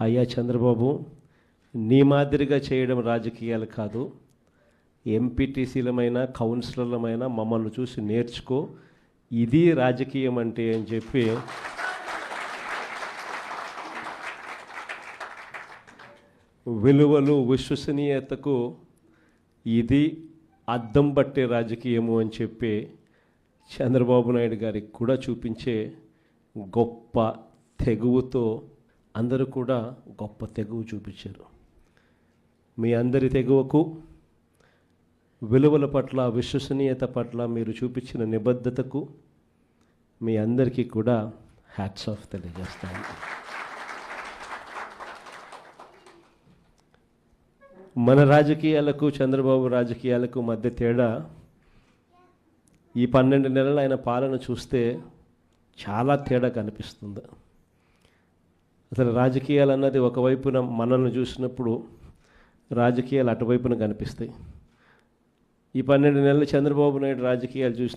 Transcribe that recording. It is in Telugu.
అయ్యా చంద్రబాబు నీ మాదిరిగా చేయడం రాజకీయాలు కాదు. ఎంపీటీసీలమైన కౌన్సిలర్లమైన మమ్మల్ని చూసి నేర్చుకో. ఇది రాజకీయం అంటే అని చెప్పి విలువలు విశ్వసనీయతకు ఇది అద్దం పట్టే రాజకీయము అని చెప్పి చంద్రబాబు నాయుడు గారికి కూడా చూపించే గొప్ప తెగువతో అందరూ కూడా గొప్ప తెగువ చూపించారు. మీ అందరి తెగువకు విలువల పట్ల విశ్వసనీయత పట్ల మీరు చూపించిన నిబద్ధతకు మీ అందరికీ కూడా హ్యాట్స్ ఆఫ్ తెలియజేస్తాను. మన రాజకీయాలకు చంద్రబాబు రాజకీయాలకు మధ్య తేడా ఈ పన్నెండు నెలలు ఆయన పాలన చూస్తే చాలా తేడా కనిపిస్తుంది. అసలు రాజకీయాలు అన్నది ఒకవైపున మనల్ని చూసినప్పుడు రాజకీయాలు అటువైపున కనిపిస్తాయి. ఈ పన్నెండు నెలలు చంద్రబాబు నాయుడు రాజకీయాలు చూసిన